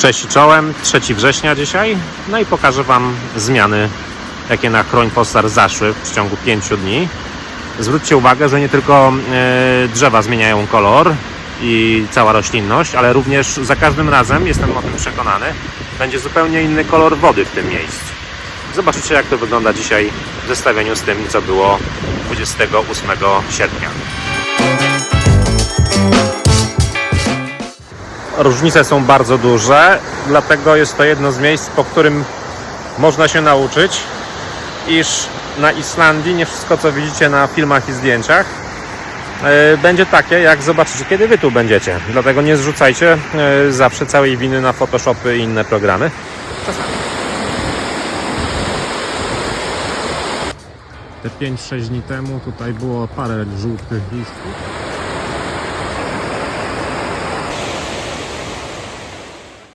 Cześć i czołem, 3 września dzisiaj. No i pokażę Wam zmiany, jakie na Chroń Postar zaszły w przeciągu 5 dni. Zwróćcie uwagę, że nie tylko e, drzewa zmieniają kolor i cała roślinność, ale również za każdym razem, jestem o tym przekonany, będzie zupełnie inny kolor wody w tym miejscu. Zobaczycie, jak to wygląda dzisiaj w zestawieniu z tym, co było 28 sierpnia. Różnice są bardzo duże, dlatego jest to jedno z miejsc, po którym można się nauczyć, iż na Islandii nie wszystko, co widzicie na filmach i zdjęciach, e, będzie takie, jak zobaczycie, kiedy wy tu będziecie. Dlatego nie zrzucajcie e, zawsze całej winy na Photoshopy i inne programy. Czasami. Te 5-6 dni temu tutaj było parę żółtych listów.